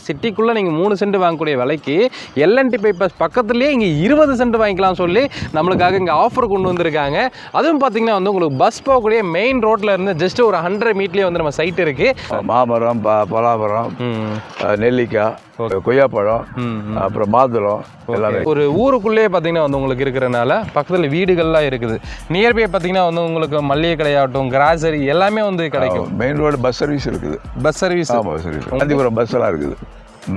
சிட்டிக்குள்ளே நீங்கள் மூணு சென்ட் வாங்கக்கூடிய விலைக்கு எல்என்டி பைபாஸ் பக்கத்துலேயே இங்கே இருபது சென்ட் வாங்கிக்கலாம் சொல்லி நம்மளுக்காக இங்கே ஆஃபர் கொண்டு வந்திருக்காங்க. அதுவும் பார்த்தீங்கன்னா வந்து உங்களுக்கு பஸ் போகக்கூடிய மெயின் ரோட்டில் இருந்து ஜஸ்ட் ஒரு ஹண்ட்ரட் மீட்லேயே வந்து நம்ம சைட் இருக்குது மாமரம் ப பலாமரம் ம். அஹ், நெல்லிக்காய் கொய்யாப்பழம் அப்புறம் மாதுளம் எல்லாமே. ஒரு ஊருக்குள்ளேயே பார்த்தீங்கன்னா வந்து உங்களுக்கு இருக்கிறனால பக்கத்தில் வீடுகள்லாம் இருக்குது. நியர்பை பார்த்தீங்கன்னா வந்து உங்களுக்கு மளிகை கடையாகட்டும் கிராசரி எல்லாமே வந்து கிடைக்கும். மெயின் ரோடு பஸ் சர்வீஸ் இருக்குது. பஸ் சர்வீஸ் ஆமாம் சர்வீஸ் காந்திபுரம் பஸ் எல்லாம் இருக்குது.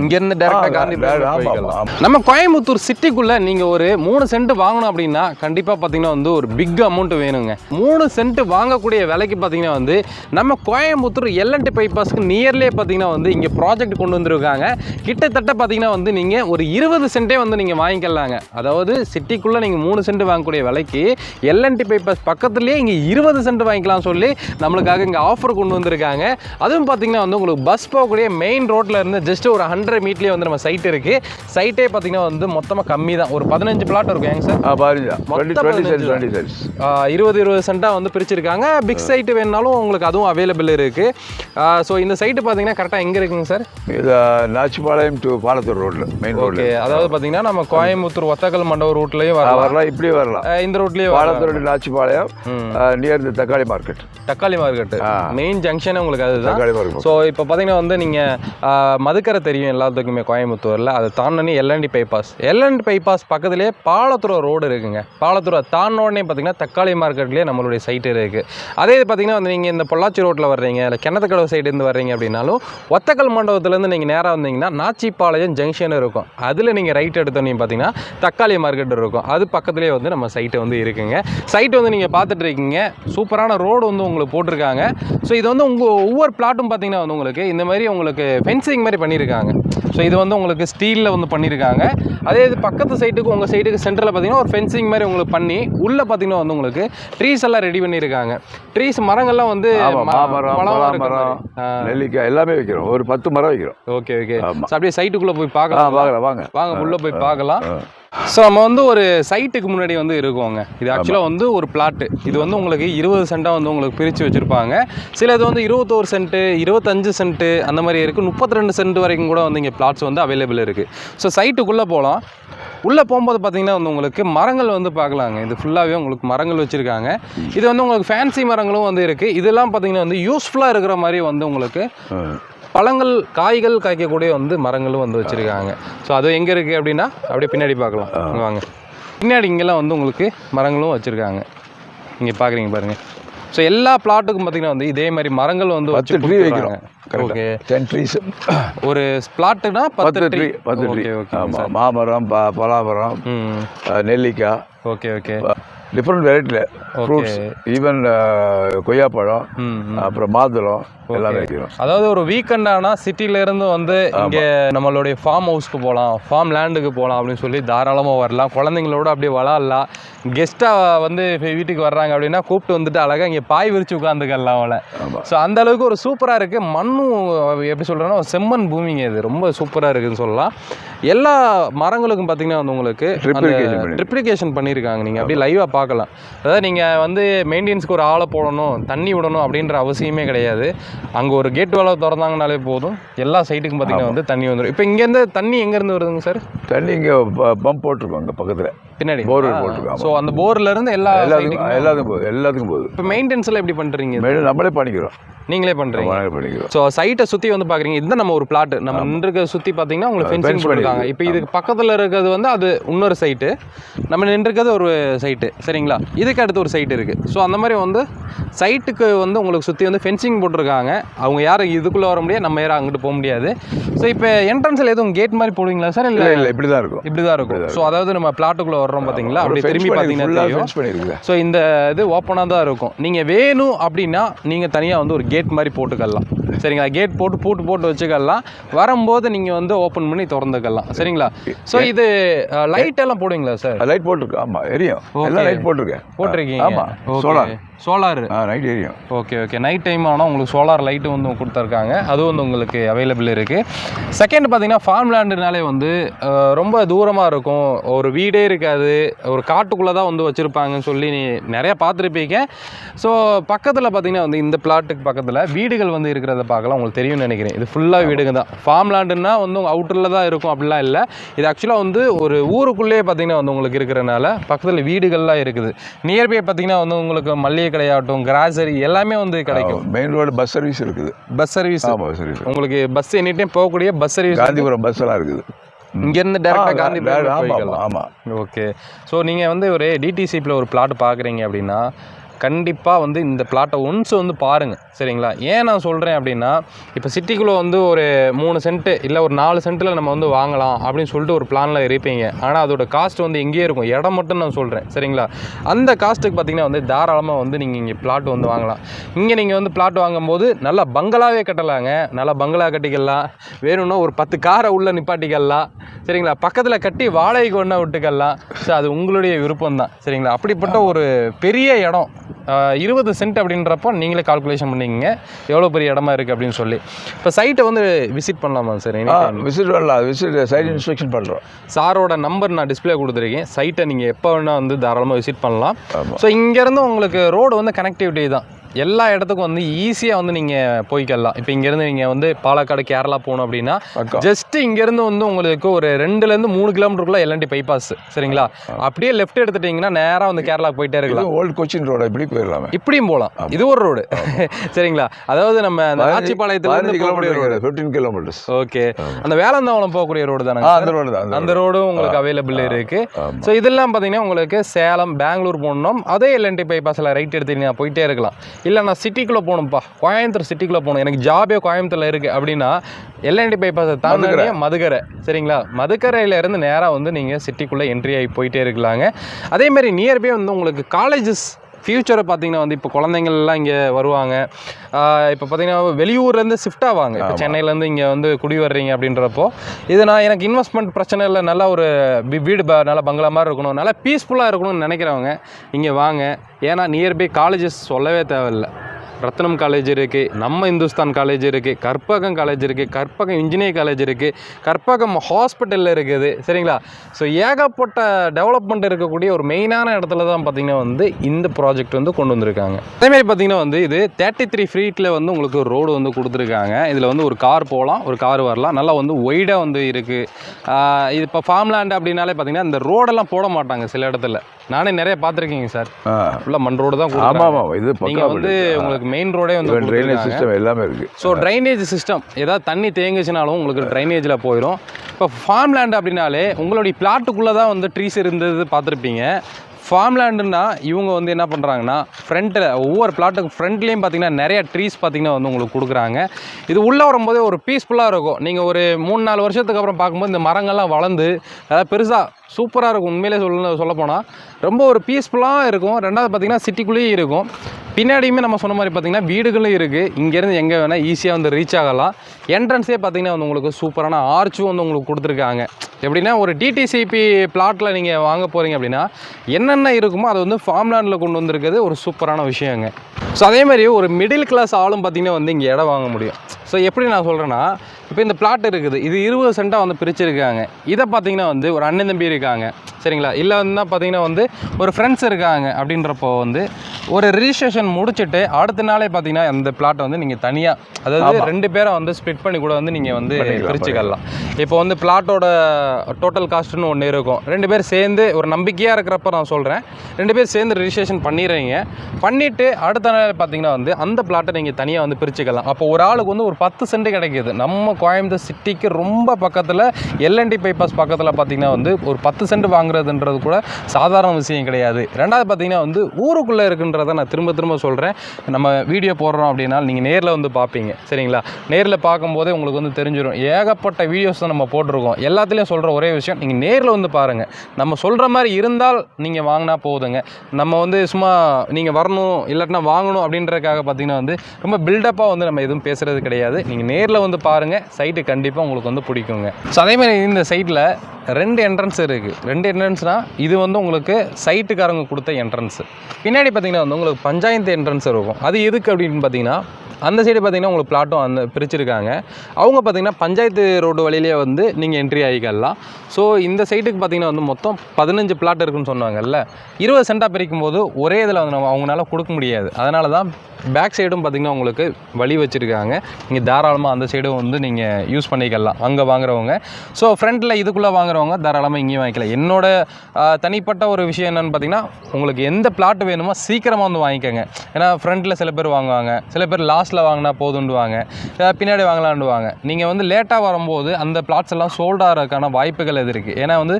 இங்கேருந்து டேரெக்டாக ஆமா, போய்க்கலாம். நம்ம கோயம்புத்தூர் சிட்டிக்குள்ளே நீங்கள் ஒரு மூணு சென்ட் வாங்கணும் அப்படின்னா கண்டிப்பாக பார்த்தீங்கன்னா வந்து ஒரு பிக் அமௌண்ட் வேணுங்க. மூணு சென்ட் வாங்கக்கூடிய விலைக்கு பார்த்தீங்கன்னா வந்து நம்ம கோயம்புத்தூர் எல்என்டி பைபாஸ்க்கு நியர்லேயே பார்த்தீங்கன்னா வந்து இங்கே ப்ராஜெக்ட் கொண்டு வந்திருக்காங்க. கிட்டத்தட்ட பார்த்தீங்கன்னா வந்து நீங்கள் ஒரு இருபது சென்ட்டே வந்து நீங்கள் வாங்கிக்கலாங்க. அதாவது சிட்டிக்குள்ளே நீங்கள் மூணு சென்ட் வாங்கக்கூடிய விலைக்கு எல்என்டி பைபாஸ் பக்கத்துலேயே இங்கே இருபது சென்ட் வாங்கிக்கலாம் சொல்லி நம்மளுக்காக இங்கே ஆஃபர் கொண்டு வந்திருக்காங்க. அதுவும் பார்த்தீங்கன்னா வந்து உங்களுக்கு பஸ் போகக்கூடிய மெயின் ரோட்டில் இருந்து ஜஸ்ட் ஒரு ஹண்ட்ரட் மீட்லேயே வந்து நம்ம சைட் இருக்குது சைட்டே பார்த்தீங்கன்னா வந்து மொத்தமாக கம்மி தான். ஒரு பதினஞ்சு பிளாட் இருக்கும். ஏங்க சார்? இருபது இருபது சென்ட்டாக வந்து பிரிச்சிருக்காங்க. பிக் சைட்டு வேணுனாலும் உங்களுக்கு அதுவும் அவைலபிள் இருக்குது ஸோ இந்த சைட்டு பார்த்தீங்கன்னா கரெக்டாக எங்கே இருக்குங்க சார்? இது நாச்சிபாளையம் டு பாலத்தூர் ரோட்டில் மெயின் ஓகே ரோட்டில் அதாவது பார்த்தீங்கன்னா நம்ம கோயம்புத்தூர் ஒத்தக்கல் மண்டபம் ரூட்லேயும் வரலாம். வரலாம். இப்படியே வரலாம். இந்த வரலாம். பாலத்தூர் நாச்சிபாளையம் நியர் தி தக்காளி மார்க்கெட் தக்காளி மார்க்கெட்டு மெயின் ஜங்ஷனே உங்களுக்கு அதுதான். மார்க்கெட் ஸோ இப்போ பார்த்தீங்கன்னா வந்து நீங்கள் மதுக்கரை தெரியும். எல்லாத்துக்குமே கோயம்புத்தூரில். அதை தாண்டனி L N T bypass L N T bypass பக்கத்துலேயே பாலத்துறை ரோடு இருக்குங்க. பாலத்துறை தாண்டோடனே பார்த்தீங்கன்னா தக்காளி மார்க்கெட்லேயே நம்மளுடைய சைட்டு இருக்குது அதே இது பார்த்தீங்கன்னா வந்து நீங்கள் இந்த பொள்ளாச்சி ரோட்டில் வர்றீங்க இல்லை கிணத்துக்கடவு சைடுலேருந்து வர்றீங்க அப்படின்னாலும் ஒத்தக்கல் மண்டபத்துலேருந்து நீங்கள் நேராக வந்தீங்கன்னா நாச்சிப்பாளையம் ஜங்ஷன் இருக்கும். அதில் நீங்கள் ரைட் எடுத்தோன்னே பார்த்தீங்கன்னா தக்காளி மார்க்கெட் இருக்கும். அது பக்கத்துலேயே வந்து நம்ம சைட்டு வந்து இருக்குங்க. சைட்டு வந்து நீங்கள் பார்த்துட்டு இருக்கீங்க. சூப்பரான ரோடு வந்து உங்களுக்கு போட்டிருக்காங்க. ஸோ இது வந்து உங்கள் ஒவ்வொரு பிளாட்டும் பார்த்தீங்கன்னா வந்து உங்களுக்கு இந்த மாதிரி உங்களுக்கு ஃபென்சிங் மாதிரி பண்ணியிருக்காங்க ஸோ இது வந்து உங்களுக்கு ஸ்டீலில் வந்து பண்ணியிருக்காங்க அதே இது பக்கத்து சைட்டுக்கு உங்கள் சைட்டுக்கு சென்டரில் பார்த்தீங்கன்னா ஒரு ஃபென்சிங் மாதிரி உங்களுக்கு பண்ணி உள்ளே பார்த்தீங்கன்னா வந்து உங்களுக்கு ட்ரீஸ் எல்லாம் ரெடி பண்ணியிருக்காங்க ட்ரீஸ் மரங்கள்லாம் வந்து மாமரம். ஆ, நெல்லிக்காய் எல்லாமே வைக்கிறோம். ஒரு பத்து மரம் வைக்கிறோம். ஓகே ஓகே அப்படியே சைட்டுக்குள்ளே போய் பார்க்கலாம். வாங்கலாம் வாங்க. வாங்க உள்ளே போய் பார்க்கலாம். ஸோ நம்ம வந்து ஒரு சைட்டுக்கு முன்னாடி வந்து இருக்கோங்க. இது ஆக்சுவலாக வந்து ஒரு பிளாட்டு இது வந்து உங்களுக்கு இருபது சென்ட்டாக வந்து உங்களுக்கு பிரித்து வச்சுருப்பாங்க. சில இது வந்து இருபத்தோரு சென்ட்டு இருபத்தஞ்சு சென்ட்டு அந்த மாதிரி இருக்குது முப்பத்தி ரெண்டு சென்ட் வரைக்கும் கூட வந்து இங்கே பிளாட்ஸ் வந்து அவைலபிள் இருக்குது ஸோ சைட்டுக்குள்ளே போகலாம் உள்ளே போகும்போது பார்த்தீங்கன்னா வந்து உங்களுக்கு மரங்கள் வந்து பார்க்கலாங்க இது ஃபுல்லாகவே உங்களுக்கு மரங்கள் வச்சுருக்காங்க. இது வந்து உங்களுக்கு ஃபேன்சி மரங்களும் வந்து இருக்குது இதெல்லாம் பார்த்தீங்கன்னா வந்து யூஸ்ஃபுல்லாக இருக்கிற மாதிரி வந்து உங்களுக்கு. பழங்கள் காய்கள் காய்க்கக்கூடிய வந்து மரங்களும் வந்து வச்சுருக்காங்க. ஸோ அது எங்கே இருக்குது அப்படின்னா அப்படியே பின்னாடி பார்க்கலாம். வாங்க. பின்னாடி இங்கெல்லாம் வந்து உங்களுக்கு மரங்களும் வச்சுருக்காங்க. இங்கே பார்க்குறீங்க பாருங்கள் ஸோ எல்லா பிளாட்டுக்கும் பார்த்தீங்கன்னா வந்து இதே மாதிரி மரங்கள் வந்து வச்சு ட்ரீ. வைக்கிறோம். ஓகே டென் ட்ரீஸ் ஒரு பிளாட்டுனா பத்து ட்ரீ பத்து ட்ரீ ஓகே மாமரம் பலாமரம் நெல்லிக்காய். ஓகே ஓகே டிஃப்ரெண்ட் வெரைட்டியில் ஃப்ரூட்ஸ் ஈவன் கொய்யாப்பழம். அப்புறம் மாதுளம் எல்லாமே வைக்கிறோம். அதாவது ஒரு வீக்கெண்ட் ஆனால் சிட்டிலேருந்து வந்து இங்கே நம்மளுடைய ஃபார்ம் ஹவுஸ்க்கு போகலாம் ஃபார்ம் லேண்டுக்கு போகலாம் அப்படின்னு சொல்லி தாராளமாக வரலாம். குழந்தைங்களோட அப்படியே விளாட்லாம் கெஸ்ட்டாக வந்து இப்ப வீட்டுக்கு வர்றாங்க அப்படின்னா கூப்பிட்டு வந்துட்டு அழகாக இங்கே பாய் விரிச்சு உட்காந்துக்கலாம் அவளை. ஸோ அந்த அளவுக்கு ஒரு சூப்பராக இருக்குது மண்ணும் எப்படி சொல்கிறேன்னா செம்மண் பூமிங்க இது. ரொம்ப சூப்பராக இருக்குதுன்னு சொல்லலாம். எல்லா மரங்களுக்கும் பார்த்தீங்கன்னா வந்து உங்களுக்கு ட்ரிப்ளிகேஷன் பண்ணியிருக்காங்க நீங்கள் அப்படியே லைவாக பார்க்கலாம். அதாவது நீங்கள் வந்து மெயின்டெனன்ஸ்க்கு ஒரு ஆளை போடணும் தண்ணி விடணும் அப்படின்ற அவசியமே கிடையாது. அங்கே ஒரு கேட் வேலை திறந்தாங்கனாலே போதும். எல்லா சைட்டுக்கும் பார்த்தீங்கன்னா வந்து தண்ணி வந்துடும் இப்போ இங்கேருந்து தண்ணி எங்கேருந்து வருதுங்க சார் தண்ணி இங்கே பம்ப் போட்டிருக்கோம் இங்கே பக்கத்தில். பின்னாடி. Borewell போட்டிருக்கோம், ஸோ அந்த போர்ல இருந்து எல்லா எல்லாத்துக்கும் எல்லாத்துக்கும் போகுது எல்லாத்துக்கும் போகுது. இப்போ மெயின்டெனன்ஸ்லாம் எப்படி பண்ணுறீங்க மேலும் நம்மளே பண்ணிக்கிறோம். நீங்களே பண்ணுறீங்க நம்மளே பண்ணிக்கிறோம். ஸோ சைட்டை சுற்றி வந்து பார்க்குறீங்க இதுதான் நம்ம ஒரு பிளாட் நம்ம நின்றுக்க சுற்றி பார்த்தீங்கன்னா உங்களுக்கு ஃபென்சிங் போட்டிருக்காங்க இப்போ இதுக்கு பக்கத்தில் இருக்கிறது வந்து அது இன்னொரு சைட்டு நம்ம நின்றுக்கிறது ஒரு சைட்டு சரிங்களா? இதுக்கு அடுத்து ஒரு சைட் இருக்குது ஸோ அந்த மாதிரி வந்து சைட்டுக்கு வந்து உங்களுக்கு சுற்றி வந்து ஃபென்சிங் போட்டிருக்காங்க. அவங்க யாரும் இதுக்குள்ளே வர முடியாது. நம்ம யாரும் அங்கிட்டு போக முடியாது. ஸோ இப்போ என்ட்ரன்ஸில் எதுவும் கேட் மாதிரி போடுவீங்களா சார் இல்லை இல்லை இல்லை இப்படி தான் இருக்கும். இப்படி தான் இருக்கும். ஸோ அதாவது நம்ம பிளாட்டுக்குள்ளே வர்றோம் பார்த்தீங்களா அப்படி திரும்பி பார்த்தீங்கன்னா ஸோ இந்த இது ஓப்பனாக தான் இருக்கும். நீங்கள் வேணும் அப்படின்னா நீங்கள் தனியாக வந்து ஒரு கேட் மாதிரி போட்டுக்கலாம். சரிங்களா? கேட் போட்டு பூட்டு போட்டு வச்சுக்கலாம். வரும்போது நீங்கள் வந்து ஓப்பன் பண்ணி திறந்துக்கலாம். சரிங்களா? ஸோ இது லைட் எல்லாம் போடுவீங்களா சார் லைட் போட்டிருக்கு. ஆமாம் எரியும். எல்லாம் லைட் போட்டிருக்கேன் போட்டிருக்கீங்க. ஆமாம் சோலார் சோலார் நைட் எரியும். ஓகே ஓகே நைட் டைம் ஆனால் உங்களுக்கு சோலார் லைட்டு வந்து கொடுத்துருக்காங்க. அதுவும் வந்து உங்களுக்கு அவைலபிள் இருக்குது செகண்ட் பார்த்தீங்கன்னா ஃபார்ம் லேண்டுனாலே வந்து ரொம்ப தூரமாக இருக்கும். ஒரு வீடே இருக்காது. ஒரு காட்டுக்குள்ளே தான் வந்து வச்சுருப்பாங்கன்னு சொல்லி நீ நிறையா பார்த்துருப்பீங்க. ஸோ பக்கத்தில் பார்த்தீங்கன்னா வந்து இந்த பிளாட்டுக்கு பக்கத்தில் வீடுகள் வந்து இருக்கிறத பார்க்கலாம். உங்களுக்கு தெரியும்னு நினைக்கிறேன். இது ஃபுல்லாக வீடுங்க தான் ஃபார்ம் லேண்டுன்னா வந்து அவுட்டரில் தான் இருக்கும். அப்படிலாம் இல்லை. இது ஆக்சுவலாக வந்து ஒரு ஊருக்குள்ளேயே பார்த்தீங்கன்னா வந்து உங்களுக்கு இருக்கிறனால பக்கத்தில் வீடுகள்லாம் இருக்குது. நியர்பை பார்த்தீங்கன்னா வந்து உங்களுக்கு மளிகை கடையாகட்டும் கிராசரி எல்லாமே வந்து கிடைக்கும். மெயின் ரோடு பஸ் சர்வீஸ் இருக்குது. பஸ் சர்வீஸ் ஆமாம் சர்வீஸ் உங்களுக்கு பஸ் எனி டைம் போகக்கூடிய பஸ் சர்வீஸ் காந்திபுரம் பஸ் எல்லாம் இருக்குது. இங்கேருந்து டேரெக்டாக காந்தி ஆமாம் ஓகே ஸோ நீங்கள் வந்து ஒரு டிடிசிப்பில் ஒரு பிளாட் பார்க்குறீங்க அப்படின்னா கண்டிப்பாக வந்து இந்த பிளாட்டை ஒன்ஸ் வந்து பாருங்கள் சரிங்களா? ஏன் நான் சொல்கிறேன் அப்படின்னா இப்போ சிட்டிக்குள்ளே வந்து ஒரு மூணு சென்ட்டு இல்லை ஒரு நாலு சென்ட்டில் நம்ம வந்து வாங்கலாம் அப்படின்னு சொல்லிட்டு ஒரு பிளானில் இருப்பீங்க. ஆனால் அதோட காஸ்ட் வந்து எங்கேயே இருக்கும். இடம் மட்டும் நான் சொல்கிறேன் சரிங்களா? அந்த காஸ்ட்டுக்கு பார்த்தீங்கன்னா வந்து தாராளமாக வந்து நீங்கள் இங்கே பிளாட் வந்து வாங்கலாம். இங்கே நீங்கள் வந்து பிளாட் வாங்கும்போது நல்லா பங்களாவே கட்டலாங்க. நல்லா பங்களா கட்டிக்கலாம். வேணும்னா ஒரு பத்து காரை உள்ளே நிப்பாட்டிக்கலாம். சரிங்களா? பக்கத்தில் கட்டி வாடகைக்கு ஒன்றா விட்டுக்கலாம். ஸோ அது உங்களுடைய விருப்பம் தான் சரிங்களா? அப்படிப்பட்ட ஒரு பெரிய இடம். இருபது சென்ட் அப்படின்றப்போ நீங்களே கால்குலேஷன் பண்ணிக்கங்க. எவ்வளோ பெரிய இடமா இருக்குது அப்படின்னு சொல்லி. இப்போ சைட்டை வந்து விசிட் பண்ணலாமா சார் விசிட் வரலாம் விசிட் சைட் இன்ஸ்பெக்ஷன் பண்ணுறோம் சாரோட நம்பர் நான் டிஸ்ப்ளே கொடுத்துருக்கேன். சைட்டை நீங்கள் எப்போ வேணால் வந்து தாராளமாக விசிட் பண்ணலாம். ஸோ இங்கேருந்து உங்களுக்கு ரோடு வந்து கனெக்டிவிட்டி தான். எல்லா இடத்துக்கும் வந்து ஈஸியாக வந்து நீங்கள் போய்க்கலாம் இப்போ இங்கேருந்து நீங்கள் வந்து பாலக்காடு கேரளா போகணும் அப்படின்னா ஜஸ்ட் இங்கேருந்து வந்து உங்களுக்கு ஒரு ரெண்டுலேருந்து மூணு கிலோமீட்டருக்குள்ள எல்என்டி பைபாஸ் சரிங்களா? அப்படியே லெஃப்ட் எடுத்துட்டிங்கன்னா நேராக வந்து கேரளாக்கு போயிட்டே இருக்கலாம். ஓல்டு கொச்சின் ரோட இப்படி போயிடலாமே. இப்படியும் போகலாம். இது ஒரு ரோடு சரிங்களா? அதாவது நம்ம அந்த ஆச்சிப்பாளையத்துலேருந்து கிலோமீட்டர் ஃபிஃப்டீன் கிலோமீட்டர்ஸ் ஓகே அந்த வேலந்தாவளம் போகக்கூடிய ரோடு தானே அந்த ரோடு தான் அந்த ரோடும் உங்களுக்கு அவைலபிள் இருக்கு. ஸோ இதெல்லாம் பார்த்தீங்கன்னா உங்களுக்கு சேலம் பெங்களூர் போகணும். அதே எல்என்டி பைபாஸில் ரைட் எடுத்தீங்கன்னா போயிட்டே இருக்கலாம். இல்லை நான் சிட்டிக்குள்ளே போகணும்ப்பா கோயம்புத்தூர் சிட்டிக்குள்ளே போகணும். எனக்கு ஜாபே கோயம்புத்தூர்ல இருக்குது அப்படின்னா எல்என்டி பைபாஸை தாண்டி மதுக்கரை. சரிங்களா? மதுக்கரையில இருந்து நேராக வந்து நீங்கள் சிட்டிக்குள்ளே என்ட்ரி ஆகி போயிட்டே இருக்கலாங்க. அதே மாதிரி நியர்பை வந்து உங்களுக்கு காலேஜஸ் ஃப்யூச்சரை பார்த்தீங்கன்னா வந்து இப்போ குழந்தைங்கள்லாம் இங்கே வருவாங்க. இப்போ பார்த்தீங்கன்னா வெளியூர்லேருந்து ஷிஃப்ட் ஆவாங்க. இப்போ சென்னையிலேருந்து இங்கே வந்து குடி வர்றீங்க அப்படின்றப்போ இது நான் எனக்கு இன்வெஸ்ட்மெண்ட் பிரச்சனை இல்லை நல்லா ஒரு வீடு நல்லா பங்களா மாதிரி இருக்கணும் நல்லா பீஸ்ஃபுல்லாக இருக்கணும்னு நினைக்கிறவங்க இங்கே வாங்க. ஏன்னா நியர்பை காலேஜஸ் சொல்லவே தேவையில்லை. ரத்னம் காலேஜ் இருக்குது நம்ம இந்துஸ்தான் காலேஜ் இருக்குது கற்பகம் காலேஜ் இருக்குது கற்பகம் இன்ஜினியரிங் காலேஜ் இருக்குது கற்பகம் ஹாஸ்பிட்டலில் இருக்குது சரிங்களா? ஸோ ஏகப்பட்ட டெவலப்மெண்ட் இருக்கக்கூடிய ஒரு மெயினான இடத்துல தான் பார்த்தீங்கன்னா வந்து இந்த ப்ராஜெக்ட் வந்து கொண்டு வந்திருக்காங்க. அதேமாதிரி பார்த்திங்கன்னா வந்து இது தேர்ட்டி த்ரீ ஃபீட்டில் வந்து உங்களுக்கு ரோடு வந்து கொடுத்துருக்காங்க. இதில் வந்து ஒரு கார் போகலாம் ஒரு கார் வரலாம். நல்லா வந்து ஒய்டாக வந்து இருக்குது இது இப்போ ஃபார்ம் லேண்ட் அப்படின்னாலே பார்த்தீங்கன்னா இந்த ரோடெல்லாம் போட மாட்டாங்க சில இடத்துல. நானே நிறைய பார்த்துருக்கீங்க சார். ஃபுல்லாக மண் ரோடு தான் ஆமாம் ஆமாம் இது நீங்க பக்கா வந்து உங்களுக்கு மெயின் ரோடே வந்து ட்ரைனேஜ். சிஸ்டம் எல்லாமே இருக்குது ஸோ ட்ரைனேஜ் சிஸ்டம் ஏதாவது தண்ணி தேங்குச்சுனாலும் உங்களுக்கு ட்ரைனேஜில் போயிடும் இப்போ ஃபார்ம் லேண்ட் அப்படின்னாலே உங்களுடைய பிளாட்டுக்குள்ளே தான் வந்து ட்ரீஸ் இருந்தது பார்த்துருப்பீங்க. ஃபார்ம் லேண்டுன்னா இவங்க வந்து என்ன பண்ணுறாங்கன்னா ஃப்ரண்ட்டில் ஒவ்வொரு பிளாட்டுக்கு ஃப்ரண்ட்லேயும் பார்த்தீங்கன்னா நிறைய ட்ரீஸ் பார்த்தீங்கன்னா வந்து உங்களுக்கு கொடுக்குறாங்க. இது உள்ளே வரும்போதே ஒரு பீஸ்ஃபுல்லாக இருக்கும். நீங்கள் ஒரு மூணு நாலு வருஷத்துக்கு அப்புறம் பார்க்கும்போது இந்த மரங்கள்லாம் வளர்ந்து அதாவது பெருசாக சூப்பராக இருக்கும். உண்மையிலே சொல்ல சொல்லப்போனால் ரொம்ப ஒரு பீஸ்ஃபுல்லாக இருக்கும். ரெண்டாவது பார்த்தீங்கன்னா சிட்டிக்குள்ளேயும் இருக்கும். பின்னாடியுமே நம்ம சொன்ன மாதிரி பார்த்தீங்கன்னா வீடுகளும் இருக்குது இங்கேருந்து எங்கே வேணால் ஈஸியாக வந்து ரீச் ஆகலாம். என்ட்ரன்ஸே பார்த்தீங்கன்னா வந்து உங்களுக்கு சூப்பரான ஆர்ச்சும் வந்து உங்களுக்கு கொடுத்துருக்காங்க. எப்படின்னா ஒரு டிடிசிபி பிளாட்டில் நீங்கள் வாங்க போகிறீங்க அப்படின்னா என்னென்ன இருக்குமோ அது வந்து ஃபார்ம்லேண்டில் கொண்டு வந்திருக்கிறது ஒரு சூப்பரான விஷயங்க. ஸோ அதே மாதிரி ஒரு மிடில் கிளாஸ் ஆளும் பார்த்திங்கன்னா வந்து இங்கே இடம் வாங்க முடியும். ஸோ எப்படி நான் சொல்கிறேன்னா இப்போ இந்த பிளாட் இருக்குது. இது இருபது சென்ட்டாக வந்து பிரிச்சிருக்காங்க. இதை பார்த்தீங்கன்னா வந்து ஒரு அண்ணன் தம்பி இருக்காங்க. சரிங்களா? இல்லை வந்து பார்த்தீங்கன்னா வந்து ஒரு ஃப்ரெண்ட்ஸ் இருக்காங்க அப்படின்றப்போ வந்து ஒரு ரிஜிஸ்ட்ரேஷன் முடிச்சுட்டு அடுத்த நாளே பார்த்தீங்கன்னா அந்த பிளாட்டை வந்து நீங்கள் தனியாக அதாவது ரெண்டு பேரை வந்து ஸ்ப்ளிட் பண்ணி கூட வந்து நீங்கள் வந்து பிரிச்சுக்கலாம். இப்போ வந்து பிளாட்டோட டோட்டல் காஸ்ட்னு ஒன்று இருக்கும். ரெண்டு பேர் சேர்ந்து ஒரு நம்பிக்கையாக இருக்கிறப்ப நான் சொல்கிறேன் ரெண்டு பேர் சேர்ந்து ரிஜிஸ்ட்ரேஷன் பண்ணிடுறீங்க. பண்ணிவிட்டு அடுத்த நாள் பார்த்தீங்கன்னா வந்து அந்த பிளாட்டை நீங்கள் தனியாக வந்து பிரிச்சுக்கலாம். அப்போ ஒரு ஆளுக்கு வந்து ஒரு பத்து சென்ட் கிடைக்கிது. நம்ம கோயம்புத்தூர் சிட்டிக்கு ரொம்ப பக்கத்தில் எல்என்டி பைபாஸ் பக்கத்தில் பார்த்தீங்கன்னா வந்து ஒரு பத்து சென்ட் வாங்குறதுன்றது கூட சாதாரண விஷயம் கிடையாது. ரெண்டாவது பார்த்தீங்கன்னா வந்து ஊருக்குள்ளே இருக்குன்றதை நான் திரும்ப திரும்ப சொல்கிறேன் நம்ம வீடியோ போடுறோம் அப்படின்னா நீங்கள் நேரில் வந்து பார்ப்பீங்க சரிங்களா? நேரில் பார்க்கும்போதே உங்களுக்கு வந்து தெரிஞ்சிடும் ஏகப்பட்ட வீடியோஸ் தான் நம்ம போட்டிருக்கோம். எல்லாத்துலேயும் சொல்கிற ஒரே விஷயம் நீங்கள் நேரில் வந்து பாருங்கள் நம்ம சொல்கிற மாதிரி இருந்தால் நீங்கள் வாங்கினா போதுங்க. நம்ம வந்து சும்மா நீங்கள் வரணும் இல்லாட்டினா வாங்கணும் அப்படின்றதுக்காக பார்த்தீங்கன்னா வந்து ரொம்ப பில்டப்பாக வந்து நம்ம எதுவும் பேசுகிறது கிடையாது. நீங்கள் நேரில் வந்து பாருங்கள் சைட்டு கண்டிப்பாக உங்களுக்கு வந்து பிடிக்குங்க. ஸோ அதே மாதிரி இந்த சைட்டில் ரெண்டு என்ட்ரன்ஸ் இருக்குது ரெண்டு என்ட்ரன்ஸ்னால் இது வந்து உங்களுக்கு சைட்டுக்காரங்க கொடுத்த என்ட்ரன்ஸு பின்னாடி பார்த்திங்கன்னா வந்து உங்களுக்கு பஞ்சாயத்து என்ட்ரன்ஸ் இருக்கும். அது எதுக்கு அப்படின்னு பார்த்தீங்கன்னா அந்த சைடு பார்த்தீங்கன்னா உங்களுக்கு பிளாட்டும் அந்த பிரிச்சிருக்காங்க. அவங்க பார்த்தீங்கன்னா பஞ்சாயத்து ரோடு வழியிலே வந்து நீங்கள் என்ட்ரி ஆகிக்கலாம். ஸோ இந்த சைட்டுக்கு பார்த்தீங்கன்னா வந்து மொத்தம் பதினஞ்சு பிளாட் இருக்குன்னு சொன்னாங்கல்ல. இருபது சென்ட்டாக பிரிக்கும் போது ஒரே இதில் வந்து நம்ம அவங்களால கொடுக்க முடியாது. அதனால தான் பேக் சைடும் பார்த்தீங்கன்னா உங்களுக்கு வழி வச்சுருக்காங்க. நீங்கள் தாராளமாக அந்த சைடும் வந்து நீங்கள் யூஸ் பண்ணிக்கலாம். அங்கே வாங்குறவங்க. ஸோ ஃப்ரண்ட்டில் இதுக்குள்ளே வாங்குறவங்க தாராளமாக இங்கேயும் வாங்கிக்கலாம். என்னோட தனிப்பட்ட ஒரு விஷயம் என்னென்னு பார்த்தீங்கன்னா உங்களுக்கு எந்த பிளாட் வேணுமோ சீக்கிரமாக வந்து வாங்கிக்கோங்க. ஏன்னா ஃப்ரண்ட்டில் சில பேர் வாங்குவாங்க. சில பேர் லாஸ்ட் லாஸ்ட்டில் வாங்கினா போதுண்டுவாங்க பின்னாடி வாங்கலான்டுவாங்க நீங்கள் வந்து லேட்டாக வரும்போது அந்த பிளாட்ஸ் எல்லாம் சோல்ட் ஆகிறதுக்கான வாய்ப்புகள் எது இருக்குது ஏன்னா வந்து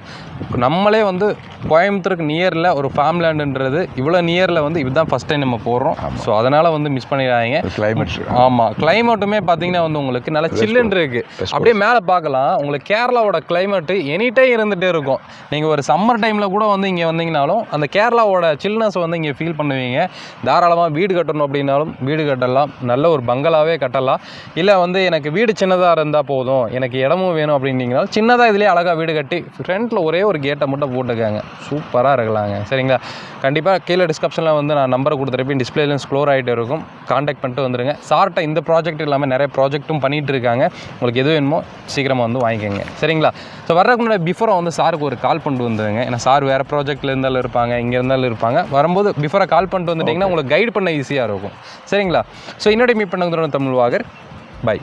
நம்மளே வந்து கோயம்புத்தூருக்கு நியரில் ஒரு ஃபார்ம் லேண்டுன்றது இவ்வளோ நியரில் வந்து இதுதான் ஃபஸ்ட் டைம் நம்ம போடுறோம் ஸோ அதனால் வந்து மிஸ் பண்ணிடாதீங்க. கிளைமேட் ஆமாம் கிளைமேட்டுமே பார்த்தீங்கன்னா வந்து உங்களுக்கு நல்லா சில்லுன்னு இருக்கு. அப்படியே மேலே பார்க்கலாம் உங்களுக்கு கேரளாவோட கிளைமேட்டு எனி டைம் இருந்துகிட்டே இருக்கும். நீங்கள் ஒரு சம்மர் டைமில் கூட வந்து இங்கே வந்தீங்கனாலும் அந்த கேரளாவோட சில்னஸ் வந்து இங்கே ஃபீல் பண்ணுவீங்க. தாராளமாக வீடு கட்டணும் அப்படின்னாலும் வீடு கட்டலாம். நல்ல ஒரு பங்களாவே கட்டலாம். இல்லை வந்து எனக்கு வீடு சின்னதாக இருந்தால் போதும். எனக்கு இடமும் வேணும் அப்படின்னீங்கன்னா சின்னதாக இதுலேயே அழகாக வீடு கட்டி ஃப்ரண்ட்டில் ஒரே ஒரு கேட்டை மட்டும் போட்டுக்கோங்க. சூப்பராக இருக்கலாங்க. சரிங்களா? கண்டிப்பாக கீழே டிஸ்கிரிப்ஷனில் வந்து நான் நம்பரை கொடுத்துருப்பேன். டிஸ்பிளேலையும் ஸ்க்ளோர் ஆகிட்டு இருக்கும். காண்டாக்ட் பண்ணிட்டு வந்துருங்க. சார்கிட்ட இந்த ப்ராஜெக்ட் இல்லாமல் நிறைய ப்ராஜெக்ட்டும் பண்ணிகிட்டு இருக்காங்க. உங்களுக்கு எது வேணுமோ சீக்கிரமாக வந்து வாங்கிக்கோங்க. சரிங்களா? ஸோ வர்றதுக்கு முன்னாடி பிஃபோராக வந்து சாருக்கு ஒரு கால் பண்ணிட்டு வந்துருங்க. ஏன்னா சார் வேறு ப்ராஜெக்ட்டில் இருந்தாலும் இருப்பாங்க இங்கே இருந்தாலும் இருப்பாங்க. வரும்போது பிஃபோராக கால் பண்ணிட்டு வந்துட்டிங்கன்னா உங்களுக்கு கைட் பண்ண ஈஸியாக இருக்கும். சரிங்களா? ஸோ இன்னொரு என்னுடைய மீட்பண்ணதுடன் தமிழ் வாகர் பாய்